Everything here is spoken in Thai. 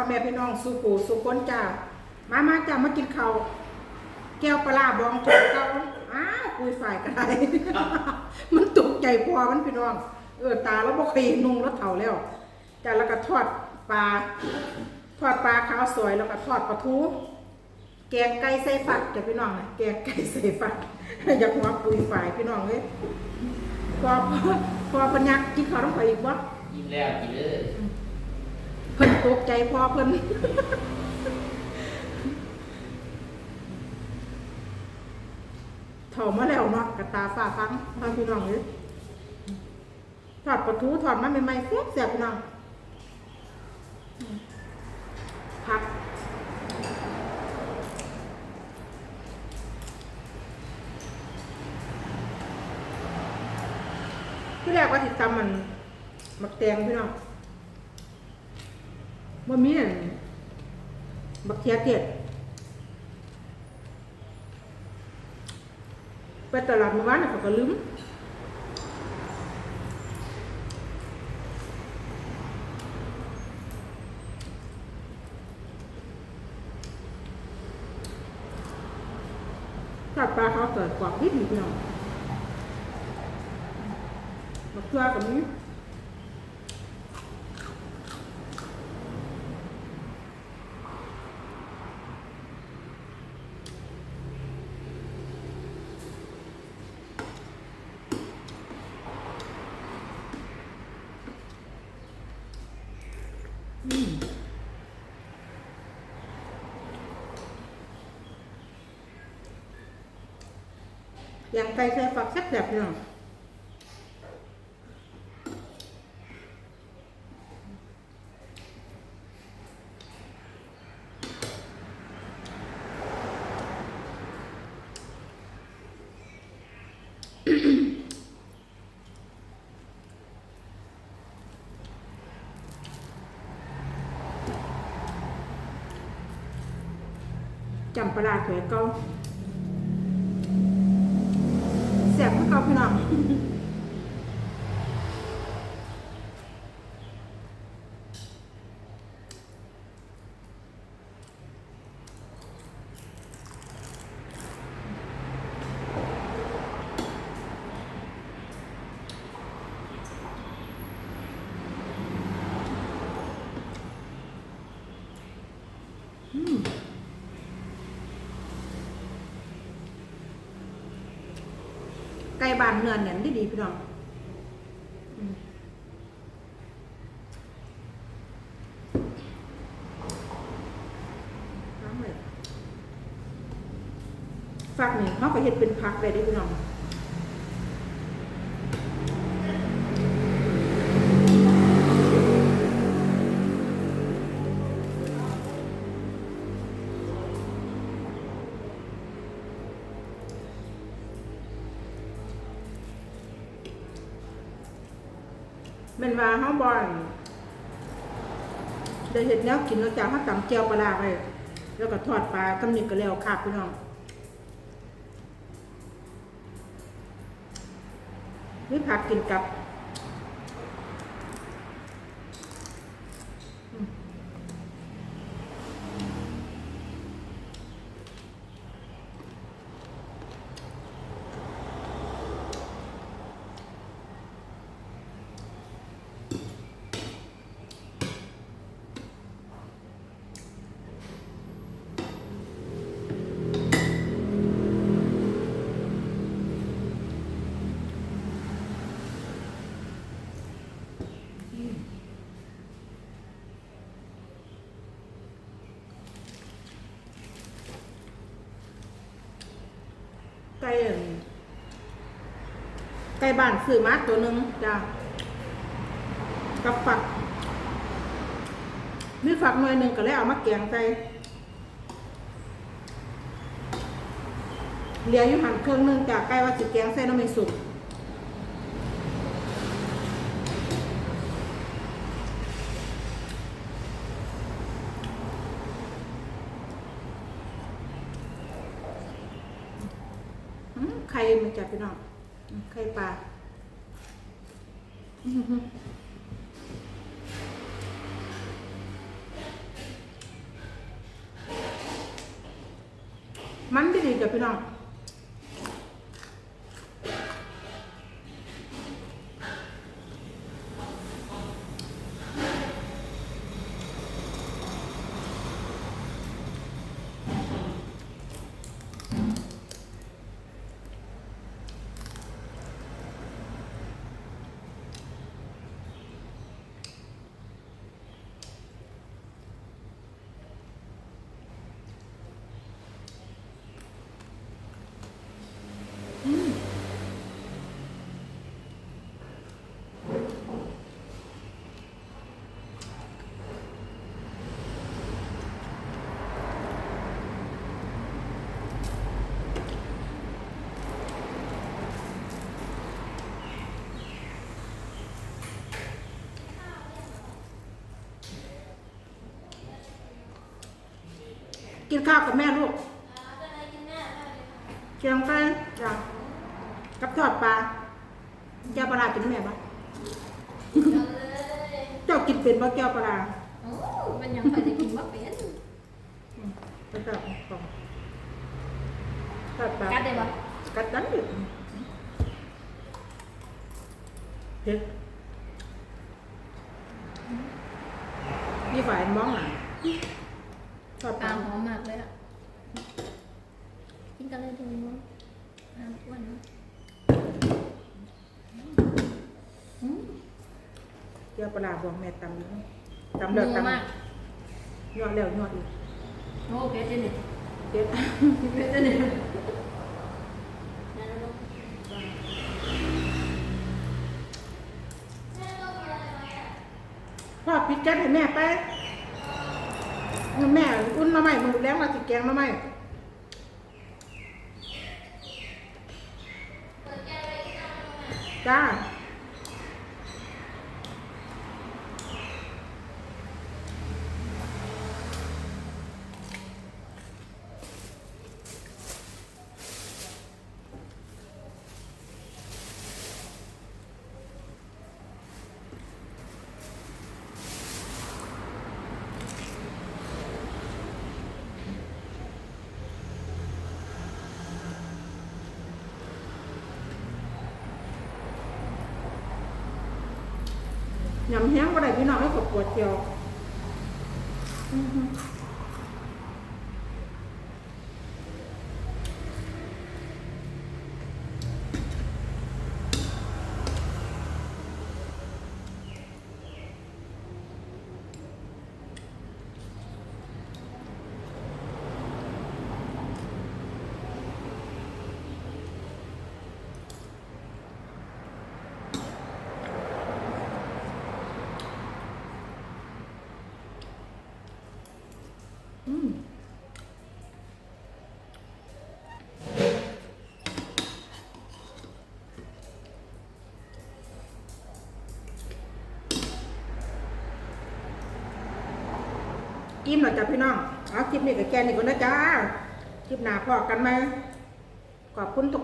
พ่อแม่พี่น้องสุกูสุคนจ้ามามาจ้ามากินข้าวแก้วปลาบองของเก่าอ้าคุยฝ่ายกันได้มันตกใจพอมันพี่น้องเออตาแล้วบ่เคยนุ่งแล้วเฒ่าแล้วจ้าแล้วก็ทอดปลาทอดปลาขาวสวยแล้วก็ทอดปลาทูแกงไก่ใส่ฝักจ้ะพี่น้องนะแกงไก่ใส่ฝักอยากหัวปุยฝ่ายพี่น้องเอ้ยพอพอพอเพิ่นยากกินข้าวต้องไปอีกบ่ยิ้มแล้วกินเลย พิ่นตกใจพอเพิ่นเถ่ามาแล้วเนาะกระตาฝ้าฟังพาพี่น้องเลยถอดปลาทูถอดมาใหม่ๆเสียบเสียบพี่น้องพักที่แรกว่าติดตำมันมักแตงพี่น้อง ว่ามีอันบักเทียเกตไปตลาดเมื่อวานน่ะเขาก็ลืมถ้าปลาเขาเกิดกว่าพิษพี่น้องบักเทือกับนี้ อ ย่างไก่ใส่ฝักแซ่บแบบพี่น้องจำปลาร้าถวยเก่า แซ่บคือเก่าพี่น้อง ไก่บานเนื้อเนี่ยดีดีพี่น้องฝากหนึ่งเขาก็เห็ดเป็นพักเลยได้พี่น้อง แมันว่าเฮาบ่อนได้เห็ดแนวกินแล้วจ้าเฮาตำเจียวปลาไปแล้วก็ทอดปลาตำนิกก็แล้วค่ะพี่น้องนี่ผักกินกับ ไก่ไก่บ้านซื้อมาตัวหนึ่งจ้ากับฝักมีฝักหน่อยหนึ่งก็เลยเอามาแกงใส่เหลืออยู่หันเครื่องหนึงจากไก่ว่าสิแกงใส่น้ำมันสุก ใครมาจับพี่น้องใครปลามันไม่ดีกับพี่น้อง กินข้าวกับแม่ลูกเชียงไปจ้ะกับทอดปลาแก้วปลาร้ากินแม่ปะเจ้ากินเป็นปะแก้วปลาร้าโอ้มันยังพอจะกินว่าเป็นอืมไปกับกล่องทอดปลากัดได้ปะกัดดันอยู่เผ็ดนี่ฝ่ายมองหลัง ทอดปปลาลาหอมมากเลยอะกินกันเลยดีมั้งน้ำอ้วนนะแก้วปลาร้าบอกแม่ตำอยู่ตำเดืเดืออดดตำมากยอดแล้วยอดอีกโอ้เผ็ดจริงเผ็ดเผ็ดจริงพ่อปิดแก๊สให้แม่ไป แม่อุ่นมาใหม่มือแรงมาสิแกงมาใหม่จ้า ยำแห้งก็ได้พี่น้องให้กดปวดเจียว อิ่มแล้วจ้ะพี่น้องเอาคลิปนี้กับแกนี่ก่อนนะจ้าคลิปหน้าพอกันไหมขอบคุณทุก